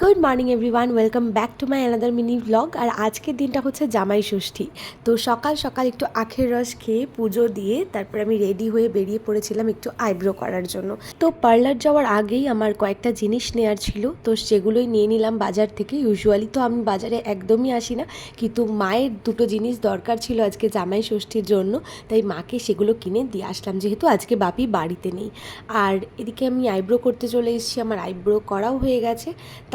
Good morning everyone welcome back to my another mini blog আর আজকের দিনটা হচ্ছে জামাই ষষ্ঠী। তো সকাল সকাল একটু আখের রস খেয়ে পুজো দিয়ে তারপর আমি রেডি হয়ে বেরিয়ে পড়েছিলাম একটু আইব্রো করার জন্য। তো পার্লার যাওয়ার আগেই আমার কয়েকটা জিনিস নেওয়ার ছিল। তো সেগুলোই নিয়ে নিলাম বাজার থেকে। ইউজুয়ালি তো আমি বাজারে একদমই আসি না। কিন্তু মায়ের দুটো জিনিস দরকার ছিল আজকে জামাই ষষ্ঠীর জন্য। তাই মাকে সেগুলো কিনে দিয়ে আসলাম। যেহেতু আজকে বাপি বাড়িতে নেই। আর এদিকে আমি আইব্রো করতে চলে এসেছি। আমার আইব্রো করাও হয়ে গেছে।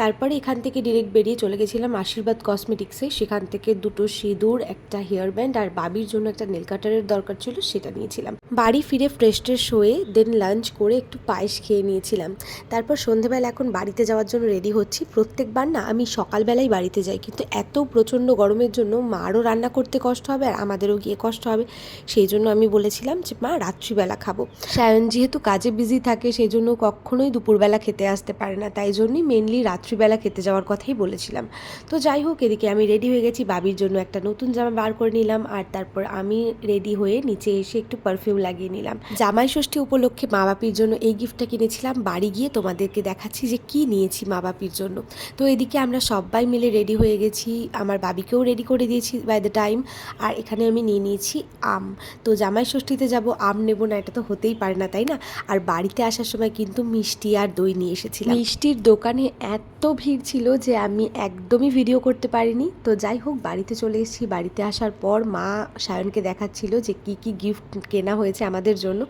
তারপরে এখান থেকে ডিরেক্ট বেরিয়ে চলে গেছিলাম আশীর্বাদ কসমেটিক্সে সেখান থেকে দুটো সিঁদুর, একটা হেয়ার ব্যান্ড আর বাবির জন্য একটা নেল কাটারের দরকার ছিল, সেটা নিয়েছিলাম। বাড়ি ফিরে ফ্রেশ ট্রেশ হয়ে দেন লাঞ্চ করে একটু পায়েস খেয়ে নিয়েছিলাম। তারপর সন্ধেবেলা এখন বাড়িতে যাওয়ার জন্য রেডি হচ্ছি। প্রত্যেকবার না আমি সকালবেলাই বাড়িতে যাই, কিন্তু এত প্রচণ্ড গরমের জন্য মারও রান্না করতে কষ্ট হবে আর আমাদেরও গিয়ে কষ্ট হবে। সেই জন্য আমি বলেছিলাম যে, মা, রাত্রিবেলা খাব। সায়ন যেহেতু কাজে বিজি থাকে, সেই জন্য কখনোই দুপুরবেলা খেতে আসতে পারে না। তাই জন্যই মেনলি রাত্রিবেলা খেতে যাওয়ার কথাই বলেছিলাম। তো যাই হোক, এদিকে আমি রেডি হয়ে গেছি। বাবির জন্য একটা নতুন জামা বার করে নিলাম আর তারপর আমি রেডি হয়ে নিচে এসে একটু পারফিউম লাগিয়ে নিলাম। জামাই ষষ্ঠী উপলক্ষে মা বাপির জন্য এই গিফটটা কিনেছিলাম। বাড়ি গিয়ে তোমাদেরকে দেখাচ্ছি যে কি নিয়েছি মা বাপির জন্য। তো এদিকে আমরা সবাই মিলে রেডি হয়ে গেছি। আমার বাবিকেও রেডি করে দিয়েছি বাই দ্য টাইম আর এখানে আমি নিয়ে নিয়েছি আম। তো জামাই ষষ্ঠীতে যাব, আম নেব না, এটা তো হতেই পারে না, তাই না? আর বাড়িতে আসার সময় কিন্তু মিষ্টি আর দই নিয়ে এসেছিলাম। মিষ্টির দোকানে এত ভিড় ছিল যে আমি একদমই ভিডিও করতে পারিনি। তো যাই হোক, বাড়িতে চলে এসেছি। বাড়িতে আসার পর মা সায়নকে দেখাচ্ছিল যে কি কি গিফট কেনা হয়েছে আমাদের জন্য।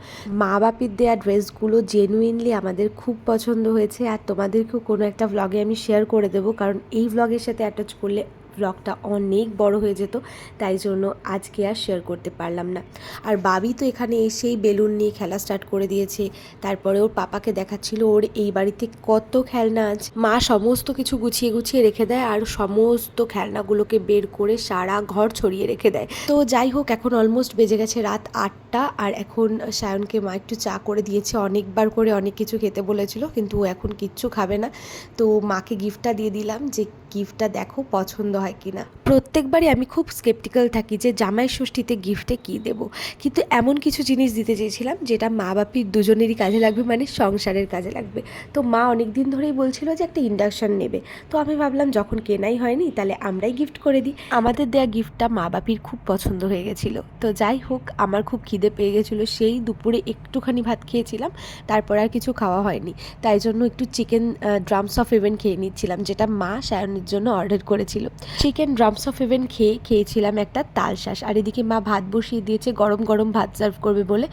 মা বাপির দেওয়া ড্রেসগুলো জেনুইনলি আমাদের খুব পছন্দ হয়েছে। আর তোমাদেরকেও কোনো একটা ভ্লগে আমি শেয়ার করে দেবো। কারণ এই ভ্লগের সাথে অ্যাটাচ করলে ব্লগটা অনেক বড় হয়ে যেত, তাই জন্য আজকে আর শেয়ার করতে পারলাম না। আর বাবি তো এখানে এসেই বেলুন নিয়ে খেলা স্টার্ট করে দিয়েছে, তারপরে ওর পাপাকে দেখাচ্ছিল ওর এই বাড়িতে কত খেলনা আছে। মা সমস্ত কিছু গুছিয়ে গুছিয়ে রেখে দেয় আর সমস্ত খেলনাগুলোকে বের করে সারা ঘর ছড়িয়ে রেখে দেয়। তো যাই হোক, এখন অলমোস্ট বেজে গেছে রাত আটটা আর এখন সায়নকে মা একটু চা করে দিয়েছে, অনেকবার করে অনেক কিছু খেতে বলেছিল, কিন্তু ও এখন কিচ্ছু খাবে না। তো মাকে গিফটটা দিয়ে দিলাম যে গিফটটা দেখো পছন্দ হয় কিনা। প্রত্যেকবারই আমি খুব স্কেপটিক্যাল থাকি যে জামাই ষষ্ঠীতে গিফটে কী দেবো। কিন্তু এমন কিছু জিনিস দিতে চেয়েছিলাম যেটা মা বাপির দুজনেরই কাজে লাগবে মানে সংসারের কাজে লাগবে। তো মা অনেক দিন ধরেই বলছিল যে একটা ইন্ডাকশন নেবে। তো আমি ভাবলাম যখন কেনাই হয়নি তাহলে আমরাই গিফট করে দিই। আমাদের দেয়া গিফটটা মা বাপির খুব পছন্দ হয়ে গেছিল। তো যাই হোক, আমার খুব খিদে পেয়ে গেছিল। সেই দুপুরে একটুখানি ভাত খেয়েছিলাম, তারপর আর কিছু খাওয়া হয়নি। তাই জন্য একটু চিকেন ড্রামস অফ হেভেন খেয়ে নিচ্ছিলাম, যেটা মা সায়নের জন্য অর্ডার করেছিল। চিকেন ড্রামস অফ হেভেন খেয়ে, খেয়েছিলাম একটা তাল শাঁস। আর এদিকে মা ভাত বসিয়ে দিয়েছে, গরম গরম ভাত সার্ভ করবে বলে।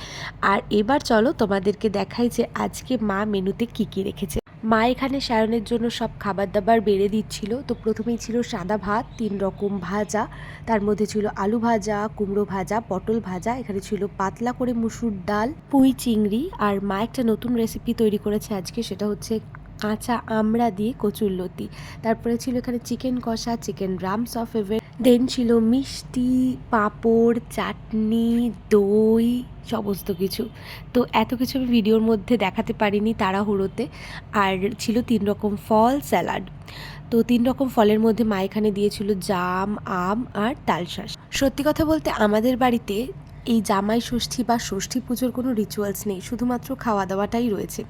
আর এবার চলো তোমাদেরকে দেখাই যে আজকে মা মেনুতে কি কি রেখেছে। মা এখানে সায়নের জন্য সব খাবার দাবার বেড়ে দিচ্ছিল। তো প্রথমেই ছিল সাদা ভাত, তিন রকম ভাজা। তার মধ্যে ছিল আলু ভাজা, কুমড়ো ভাজা, পটল ভাজা। এখানে ছিল পাতলা করে মুসুর ডাল, পুঁই চিংড়ি। আর মা একটা নতুন রেসিপি তৈরি করেছে আজকে, সেটা হচ্ছে কাঁচা আমড়া দিয়ে কচুর লতি। তারপরে ছিল এখানে চিকেন কষা চিকেন রামস অফ এভেন দেন ছিল মিষ্টি, পাঁপড়, চাটনি, দই, সমস্ত কিছু। তো এত কিছু আমি ভিডিওর মধ্যে দেখাতে পারিনি তাড়াহুড়োতে। আর ছিল তিন রকম ফল স্যালাড। তো তিন রকম ফলের মধ্যে মা এখানে দিয়েছিল জাম, আম আর তালশাঁস। সত্যি কথা বলতে আমাদের বাড়িতে এই জামাই ষষ্ঠী বা ষষ্ঠী পুজোর কোনো রিচুয়ালস নেই, শুধুমাত্র খাওয়া দাওয়াটাই রয়েছে।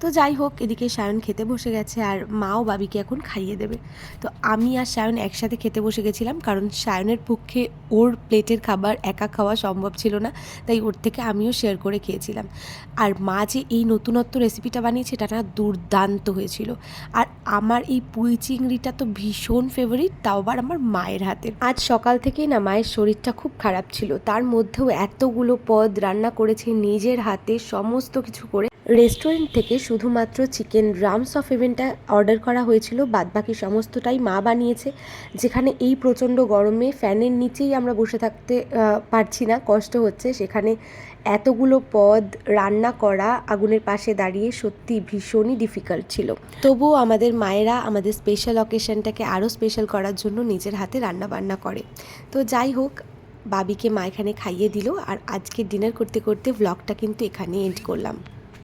তো যাই হোক, এদিকে সায়ন খেতে বসে গেছে আর মাও বাবিকে এখন খাইয়ে দেবে। তো আমি আর সায়ন একসাথে খেতে বসে গেছিলাম কারণ সায়নের পক্ষে ওর প্লেটের খাবার একা খাওয়া সম্ভব ছিল না, তাই ওর থেকে আমিও শেয়ার করে খেয়েছিলাম। আর মা যে এই নতুনত্ব রেসিপিটা বানিয়েছে, এটা না দুর্দান্ত হয়েছিল। আর আমার এই পুঁই চিংড়িটা তো ভীষণ ফেভারিট তাও আবার আমার মায়ের হাতে। আজ সকাল থেকেই না মায়ের শরীরটা খুব খারাপ ছিল, তার মধ্যেও এতগুলো পদ রান্না করেছে নিজের হাতে সমস্ত কিছু করে। রেস্টুরেন্ট থেকে শুধুমাত্র চিকেন রামস অফ ইভেন্টটা অর্ডার করা হয়েছিল, বাদবাকি সমস্তটাই মা বানিয়েছে। যেখানে এই প্রচণ্ড গরমে ফ্যানের নিচেই আমরা বসে থাকতে পারছি না, কষ্ট হচ্ছে। সেখানে এতগুলো পদ রান্না করা আগুনের পাশে দাঁড়িয়ে সত্যি ভীষণই ডিফিকাল্ট ছিল। তবুও আমাদের মায়েরা আমাদের স্পেশাল অকেশনটাকে আরও স্পেশাল করার জন্য নিজের হাতে রান্না বান্না করে। তো যাই হোক বাবিকে মা এখানে খাইয়ে দিল আর আজকে ডিনার করতে করতে ব্লগটা কিন্তু এখানে এন্ড করলাম।